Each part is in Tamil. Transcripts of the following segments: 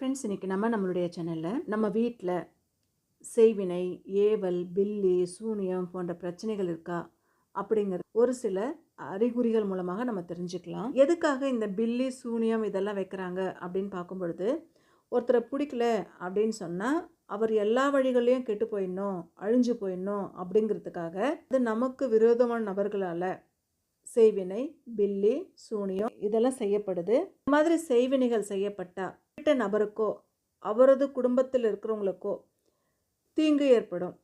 ஃப்ரெண்ட்ஸ் இன்றைக்கி நம்ம நம்மளுடைய சேனலில் நம்ம வீட்டில் செய்வினை ஏவல் பில்லி சூனியம் போன்ற பிரச்சனைகள் இருக்கா அப்படிங்கிற ஒரு சில அறிகுறிகள் மூலமாக நம்ம தெரிஞ்சுக்கலாம். எதுக்காக இந்த பில்லி சூனியம் இதெல்லாம் வைக்கிறாங்க அப்படின்னு பார்க்கும் பொழுது ஒருத்தரை பிடிக்கல அப்படின்னு சொன்னால் அவர் எல்லா வழிகளையும் கெட்டு போயிடணும் அழிஞ்சு போயிடணும் அப்படிங்கிறதுக்காக அது நமக்கு விரோதமான நபர்களால் செய்வினை பில்லி சூனியம் இதெல்லாம் செய்யப்படுது. இந்த மாதிரி செய்வினைகள் செய்யப்பட்டால் குறிப்பிட்ட நபருக்கோ அவரது குடும்பத்தில் இருக்கிறவங்களுக்கோ தீங்கு ஏற்படும்.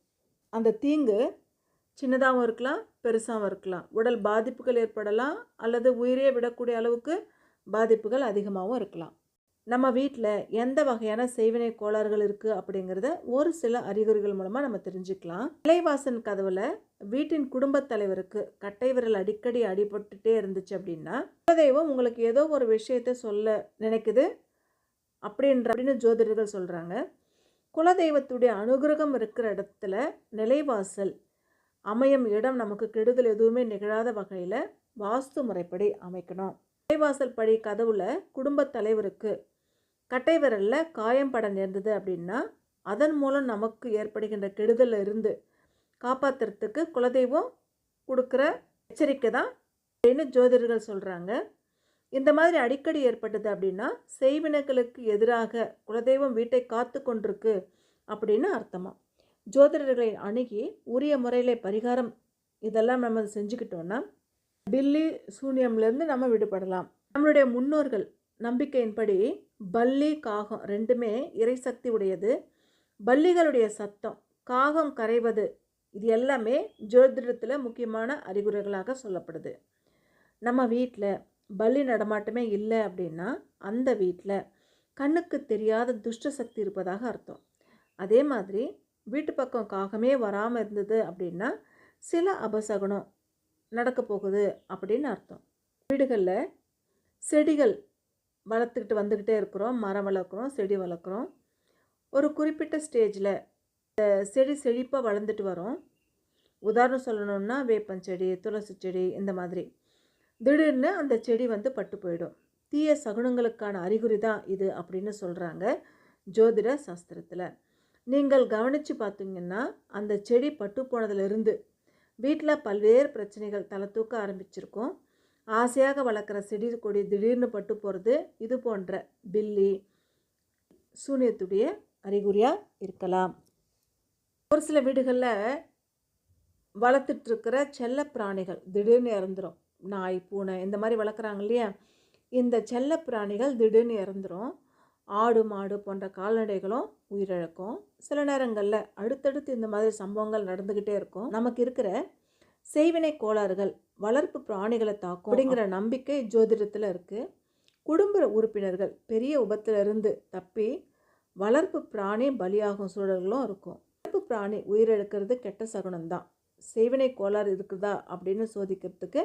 அந்த தீங்கு சின்னதாகவும் இருக்கலாம் பெருசாகவும் இருக்கலாம். உடல் பாதிப்புகள் ஏற்படலாம் அல்லது உயிரே விடக்கூடிய அளவுக்கு பாதிப்புகள் அதிகமாகவும் இருக்கலாம். நம்ம வீட்டில் எந்த வகையான செய்வினை கோளாறுகள் இருக்குது அப்படிங்கிறத ஒரு சில அறிகுறிகள் மூலமாக நம்ம தெரிஞ்சுக்கலாம். இலைவாசன் கதவில் வீட்டின் குடும்பத் தலைவருக்கு கட்டை விரல் அடிக்கடி அடிபட்டுட்டே இருந்துச்சு அப்படின்னா குலதெய்வம் உங்களுக்கு ஏதோ ஒரு விஷயத்தை சொல்ல நினைக்குது. அப்படின்ற அப்படின்னு ஜோதிடர்கள் சொல்கிறாங்க குலதெய்வத்துடைய அனுகிரகம் இருக்கிற இடத்துல நிலைவாசல் அமையும் இடம் நமக்கு கெடுதல் எதுவுமே நிகழாத வகையில் வாஸ்து முறைப்படி அமைக்கணும். நிலைவாசல் படி கதவுல குடும்பத் தலைவருக்கு கட்டை விரலில் காயம் பட நேர்ந்தது அப்படின்னா அதன் மூலம் நமக்கு ஏற்படுகின்ற கெடுதலில் இருந்து காப்பாற்றுறதுக்கு குலதெய்வம் கொடுக்குற எச்சரிக்கை தான் அப்படின்னு ஜோதிடர்கள் சொல்கிறாங்க இந்த மாதிரி அடிக்கடி ஏற்பட்டது அப்படின்னா செய்வினைகளுக்கு எதிராக குலதெய்வம் வீட்டை காத்து கொண்டிருக்கு அப்படின்னு அர்த்தமா? ஜோதிடர்களை அணுகி உரிய முறையில் பரிகாரம் இதெல்லாம் நம்ம செஞ்சுக்கிட்டோன்னா பில்லி சூன்யம்லேருந்து நம்ம விடுபடலாம். நம்மளுடைய முன்னோர்கள் நம்பிக்கையின்படி பல்லி காகம் ரெண்டுமே இறைசக்தி உடையது. பல்லிகளுடைய சத்தம் காகம் கரைவது இது எல்லாமே ஜோதிடத்தில் முக்கியமான அறிகுறிகளாக சொல்லப்படுது. நம்ம வீட்டில் பலி நடமாட்டமே இல்லை அப்படின்னா அந்த வீட்டில் கண்ணுக்கு தெரியாத துஷ்ட சக்தி இருப்பதாக அர்த்தம். அதே மாதிரி வீட்டு பக்கம் காகமே வராமல் இருந்தது அப்படின்னா சில அபசகுணம் நடக்க போகுது அப்படின்னு அர்த்தம். வீடுகளில் செடிகள் வளர்த்துக்கிட்டு வந்துக்கிட்டே இருக்கிறோம் மரம் வளர்க்குறோம் செடி வளர்க்குறோம். ஒரு குறிப்பிட்ட ஸ்டேஜில் செடி செழிப்பாக வளர்ந்துட்டு வரோம். உதாரணம் சொல்லணும்னா வேப்பஞ்செடி துளசி செடி இந்த மாதிரி. திடீர்னு அந்த செடி வந்து பட்டு போயிடும். தீய சகுனங்களுக்கான அறிகுறி தான் இது அப்படின்னு சொல்கிறாங்க ஜோதிட சாஸ்திரத்தில். நீங்கள் கவனித்து பார்த்தீங்கன்னா அந்த செடி பட்டு போனதுலேருந்து வீட்டில் பல்வேறு பிரச்சனைகள் தலை தூக்க ஆரம்பிச்சிருக்கும். ஆசையாக வளர்க்குற செடி கொடி திடீர்னு பட்டு போகிறது இது போன்ற பில்லி சூனியத்துடைய அறிகுறியாக இருக்கலாம். ஒரு சில வீடுகளில் வளர்த்துட்ருக்கிற செல்ல பிராணிகள் திடீர்னு இறந்துடும் நாய் பூனை இந்த மாதிரி வளர்க்குறாங்க இல்லையா? இந்த செல்ல பிராணிகள் திடீர்னு இறந்துடும் ஆடு மாடு போன்ற கால்நடைகளும் உயிரிழக்கும். சில நேரங்களில் அடுத்தடுத்து இந்த மாதிரி சம்பவங்கள் நடந்துக்கிட்டே இருக்கும். நமக்கு இருக்கிற செய்வினை கோளாறுகள் வளர்ப்பு பிராணிகளை தாக்கும் அப்படிங்கிற நம்பிக்கை ஜோதிடத்தில் இருக்குது குடும்ப உறுப்பினர்கள் பெரிய உபத்திலிருந்து தப்பி வளர்ப்பு பிராணி பலியாகும் சூழல்களும் இருக்கும். வளர்ப்பு பிராணி உயிரிழக்கிறது கெட்ட சகுனம் தான். செய்வினை கோளாறு இருக்குதா அப்படின்னு சோதிக்கிறதுக்கு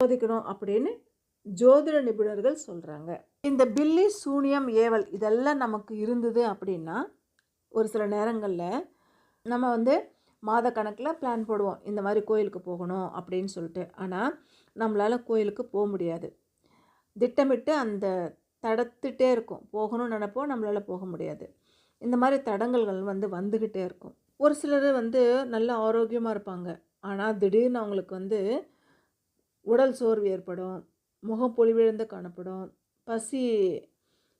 சோதிக்கணும் அப்படின்னு ஜோதிட நிபுணர்கள் சொல்கிறாங்க இந்த பில்லி சூனியம் ஏவல் இதெல்லாம் நமக்கு இருந்தது அப்படின்னா ஒரு சில நேரங்களில் நம்ம வந்து மாத கணக்கில் பிளான் போடுவோம். இந்த மாதிரி கோயிலுக்கு போகணும் அப்படின்னு சொல்லிட்டு. ஆனால் நம்மளால் கோயிலுக்கு போக முடியாது. திட்டமிட்டு அந்த தடத்துட்டே இருக்கும். போகணும்னு நினப்போம் நம்மளால் போக முடியாது. இந்த மாதிரி தடங்கல்கள் வந்து வந்துக்கிட்டே இருக்கும். ஒரு சிலர் வந்து நல்ல ஆரோக்கியமாக இருப்பாங்க. ஆனால் திடீர்னு அவங்களுக்கு வந்து உடல் சோர்வு ஏற்படும் முகம் பொலிவிழந்து காணப்படும் பசி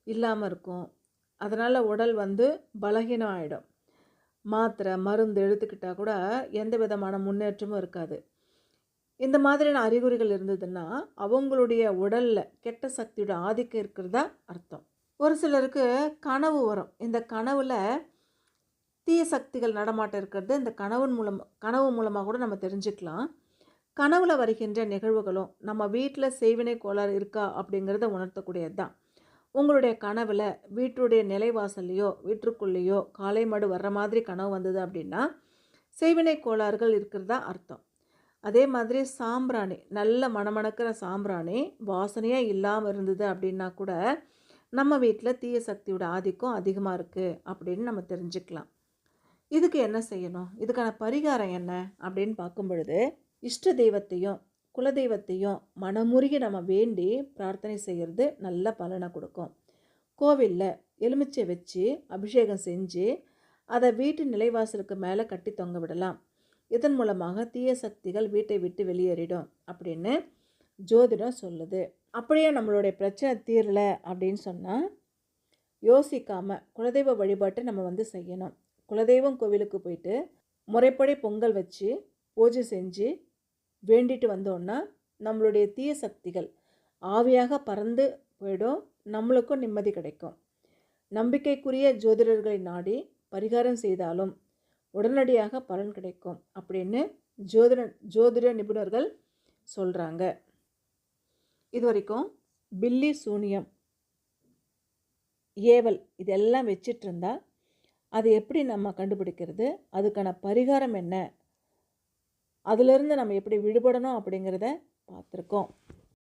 இல்லாமல் இருக்கும். அதனால் உடல் வந்து பலகீனம் ஆகிடும் மாத்திரை மருந்து எடுத்துக்கிட்டால் கூட எந்த விதமான முன்னேற்றமும் இருக்காது. இந்த மாதிரியான அறிகுறிகள் இருந்ததுன்னா அவங்களுடைய உடலில் கெட்ட சக்தியோட ஆதிக்கம் இருக்கிறதா அர்த்தம். ஒரு சிலருக்கு கனவு வரும். இந்த கனவில் தீய சக்திகள் நடமாட்டம் இருக்கிறது. இந்த கனவு மூலம் கனவு மூலமாக கூட நம்ம தெரிஞ்சுக்கலாம். கனவுல வருகின்ற நிகழ்வுகளும் நம்ம வீட்டில் செய்வினை கோளாறு இருக்கா அப்படிங்கிறத உணர்த்தக்கூடியது தான். உங்களுடைய கனவில் வீட்டுடைய நிலைவாசல்லையோ வீட்டுக்குள்ளேயோ காலை மாடு வர்ற மாதிரி கனவு வந்தது அப்படின்னா செய்வினை கோளாறுகள் இருக்கிறதா அர்த்தம். அதே மாதிரி சாம்பிராணி நல்ல மணமணக்கிற சாம்பிராணி வாசனையாக இல்லாமல் இருந்தது அப்படின்னா கூட நம்ம வீட்டில் தீய சக்தியோட ஆதிக்கம் அதிகமாக இருக்குது அப்படின்னு நம்ம தெரிஞ்சுக்கலாம். இதுக்கு என்ன செய்யணும்? இதுக்கான பரிகாரம் என்ன அப்படின்னு பார்க்கும் பொழுது இஷ்ட தெய்வத்தையும் குலதெய்வத்தையும் மனமுருகி நம்ம வேண்டி பிரார்த்தனை செய்கிறது நல்ல பலனை கொடுக்கும். கோவிலில் எலுமிச்சை வச்சு அபிஷேகம் செஞ்சு அதை வீட்டு நிலைவாசலுக்கு மேலே கட்டி தொங்க விடலாம். இதன் மூலமாக தீய சக்திகள் வீட்டை விட்டு வெளியேறிடும் அப்படின்னு ஜோதிடம் சொல்லுது. அப்படியே நம்மளுடைய பிரச்சனை தீரல அப்படின்னு சொன்னால் யோசிக்காமல் குலதெய்வ வழிபாட்டை நம்ம வந்து செய்யணும். குலதெய்வம் கோவிலுக்கு போயிட்டு முறைப்படி பொங்கல் வச்சு பூஜை செஞ்சு வேண்டிட்டு வந்தோன்னா நம்மளுடைய தீய சக்திகள் ஆவியாக பறந்து போயிடும். நம்மளுக்கும் நிம்மதி கிடைக்கும். நம்பிக்கைக்குரிய ஜோதிடர்களை நாடி பரிகாரம் செய்தாலும் உடனடியாக பலன் கிடைக்கும் அப்படின்னு ஜோதிட ஜோதிட நிபுணர்கள் சொல்கிறாங்க இது வரைக்கும் பில்லி சூனியம் ஏவல் இதெல்லாம் வச்சிட்ருந்தா அதை எப்படி நம்ம கண்டுபிடிக்கிறது? அதுக்கான பரிகாரம் என்ன? அதிலிருந்து நம்ம எப்படி விடுபடணும் அப்படிங்கிறத பார்த்துருக்கோம்.